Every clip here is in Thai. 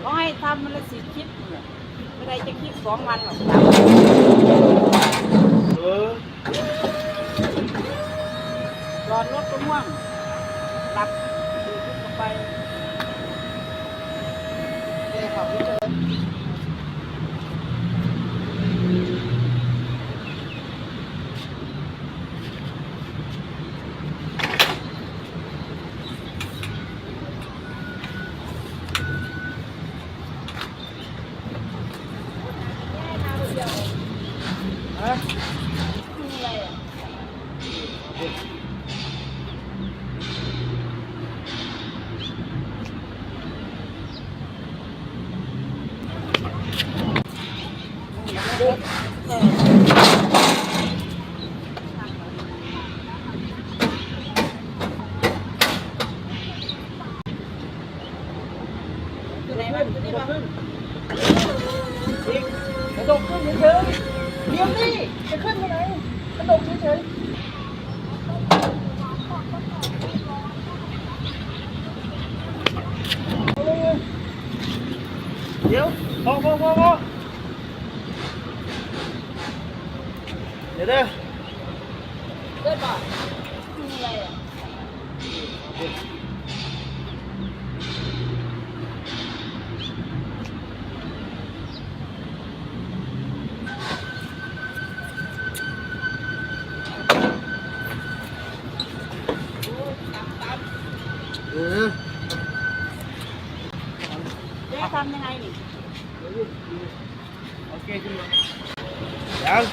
เขาให้ทำมันละสิบคลิปเนี่ยไม่ได้จะคลิปสองวันหรอกเออรอนรถก็ม่วงหลับดูขึ้นไปเนี่ยครับพี่เจอฮะคื ออะไรอะ ขึ้นขึ้นขึ้นขึ้นอีกกระดกขึ้นเฉยๆเดี๋ยวนี่จะขึ้นไปไหนกระดกเฉยๆเอาเลย เดี๋ยวพอพอพอพอเดี๋ยวเด้อ เกิดป่ะคืออะไรอะ เออ จะทำยังไงนี่ โอเคขึ้นมายัง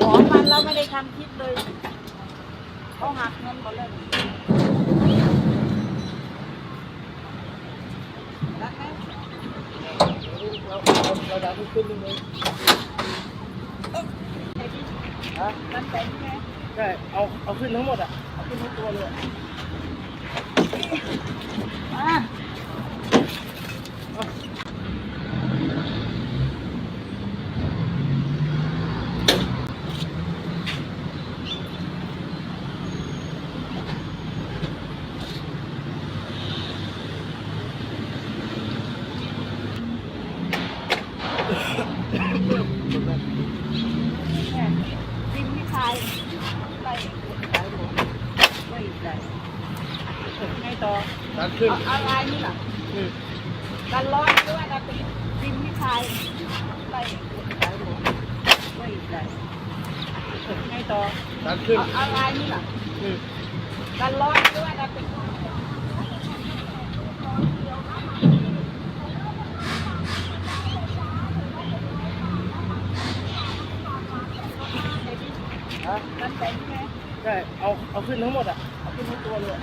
สองวันเราไม่ได้ทำคลิปเลยเขาหักเงินหมดเลยรักไหมเราเราดันขึ้นเลยไอ้ที่ฮะนั่นแต่งใช่ไหมใช่เอาเอาขึ้นทั้งหมดอะ เอาขึ้นทั้งตัวเลย อะ เนี่ยดินไม่คายไปขายหมดไม่ได้ไงต่อ ดันขึ้นเอาเอาลายนี่ล่ะอืมกันร้อนด้วยนะเป็นดินไม่คายไปขายหมดไม่ได้ไงต่อดันขึ้นเอาเอาลายนี่ล่ะอืมกันร้อนด้วยนะเป็นฮะนั่นแต่งใช่ไหมใช่ เอา เอาขึ้นทั้งหมดอะ เอาขึ้นทั้งตัวเลย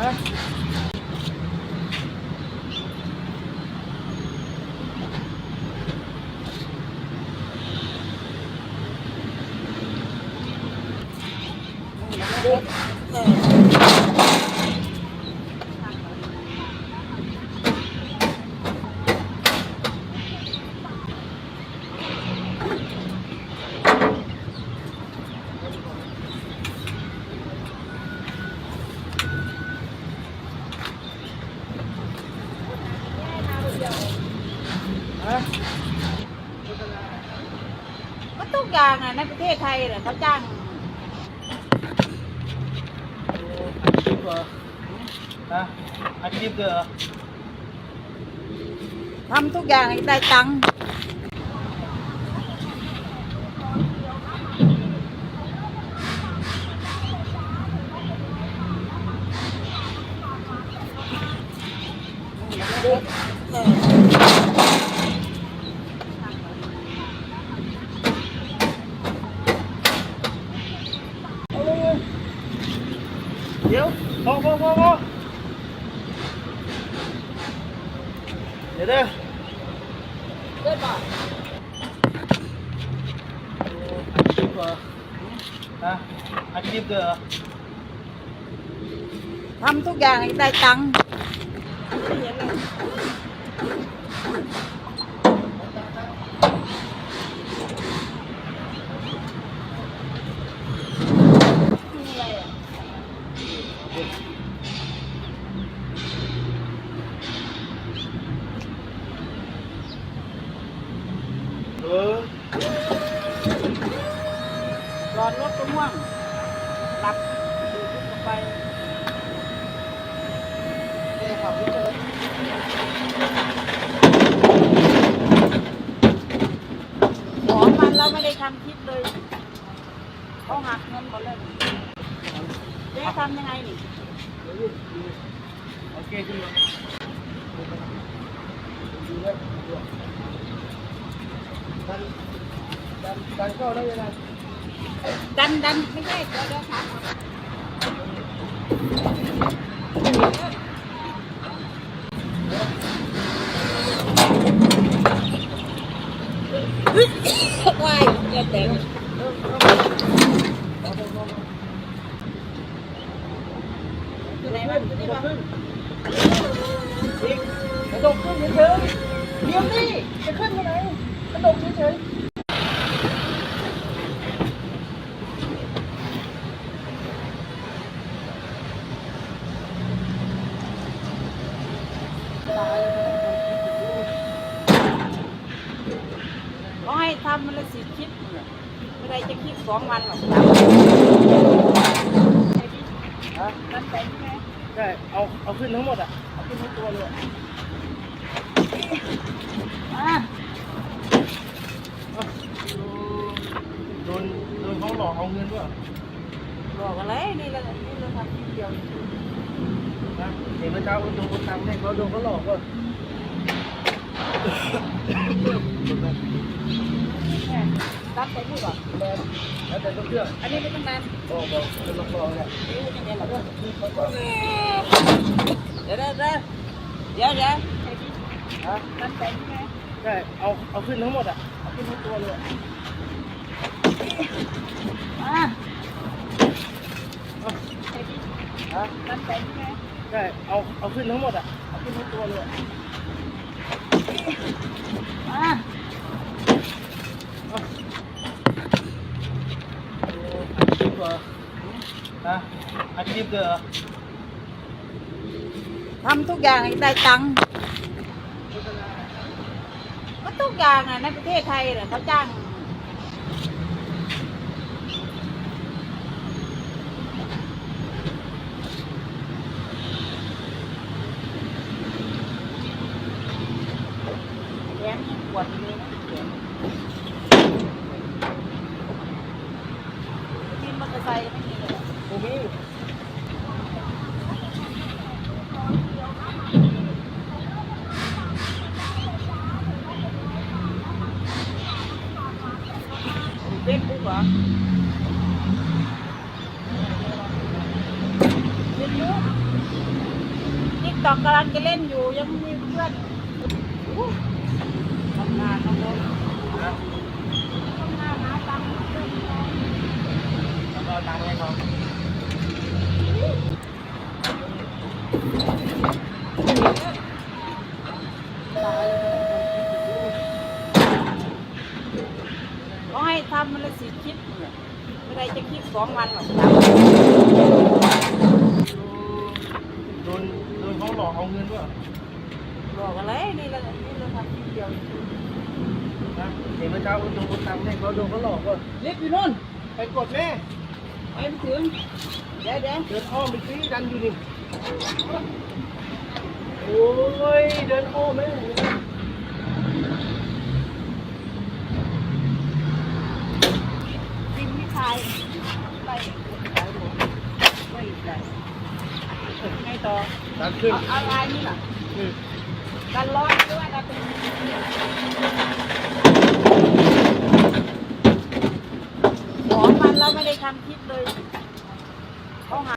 ฮะ ฮะ ก็ทุกอย่างอะในประเทศไทยน่ะเขาจ้างอาชีพเหรอฮะอาชีพเหรอทำทุกอย่างให้ได้ตังค์ เดี๋ยวพอพอพอพอเดี๋ยวเด้อเกิดบ่อัดคลิปเหรอฮะอัดคลิปเด้อทำทุกอย่างให้ได้ตังค์อะไรอะ เออรอรถก็ม่วงหลับดูขึ้นไปแกขับรถเจอของมันเราไม่ได้ทำคลิปเลยเขาหักเงินหมดเลยจะทำยังไงนี่โอเคขึ้นมา ดันดันดันเข้าได้ยังไงดันดันไม่ใช่เดี๋ยวเดี๋ยวถามก่อนวายเกิดแดงไหนวะนี่วะอีกกระดกขึ้นเฉยๆเดี๋ยวนี่จะขึ้นยังไงก ระดกเฉยเขาให้ทำมันละสิบคลิปไม่ได้จะคลิปสองวันหรอกๆฮะนั่นเป็นไหมใช่เอาเอาขึ้นทั้งหมดอะ เอาขึ้นทั้งตัวเลยอะ อะ โดนโดนเขาหลอกเอาเงินด้วยบอกอะไรนี่เรานี่เราทำคลิปเดียวนะเห็นเมื่อเช้าโดนคนตังค์ให้เขาโดนเขาหลอกว่าแม่รับไปพูดก่อนแมนแล้วแต่ต้องเชื่ออันนี้ไม่ต้องนานบอกบอกเป็นลองๆเนี่ยนี่ยังไงหรอนี่เขาบอกเดี๋ยวเดี๋ยวเดี๋ยวเดี๋ยวเดี๋ยวฮะนั่นเป็นไหมใช่เอาเอาขึ้นทั้งหมดอะเอาขึ้นทั้งตัวเลย อะอะฮะนั่นเป็นไหมใช่เอาเอาขึ้นทั้งหมดอะ เอาขึ้นทั้งตัวเลยอะอะอัดคลิปเหรอฮะอัดคลิปเด้อทำทุกอย่างให้ได้ตังค์ก็ทุกอย่างอะในประเทศไทยเนี่ยเขาจ้างแย้มยิ่งปวดเลยนะเสียงกินมอเตอร์ ไซค์ไม่มีเลยกูมีเฟซบุ๊กเหรอเฟซบุ๊กทิกตอกกำลังจะเล่นอยู่ยังมีเพื่อนอู้ทำงานน้องโดน นะ ทำงานหาตังค์เพื่อนน้อง แล้ว ก็เอาตังค์ให้เขาเขาให้ทำมันละสิบคลิปไม่ได้จะคลิปสองวันหรอกโดนโดนเขาหลอกเอาเงินด้วยบอกอะไรนี่เรานี่เราทำคลิปเดียวนะเห็นเมื่อเช้าโดนคนตังค์ให้เขาโดนเขาหลอกว่าลิฟต์อยู่นู่นไปกดแม่ ไปไม่ถึงเดี๋ยวเดี๋ยวเดินอ้อมไปซีดันอยู่นี่โอ้ยเดินอ้อมไหมดินไม่คายไปไปไม่ได้ไงต่อดันขึ้นเอาอะไรนี่ล่ะอืมกันร้อนด้วยนะเป็นของมัน เราไม่ได้ทำคลิปเลยเขาหา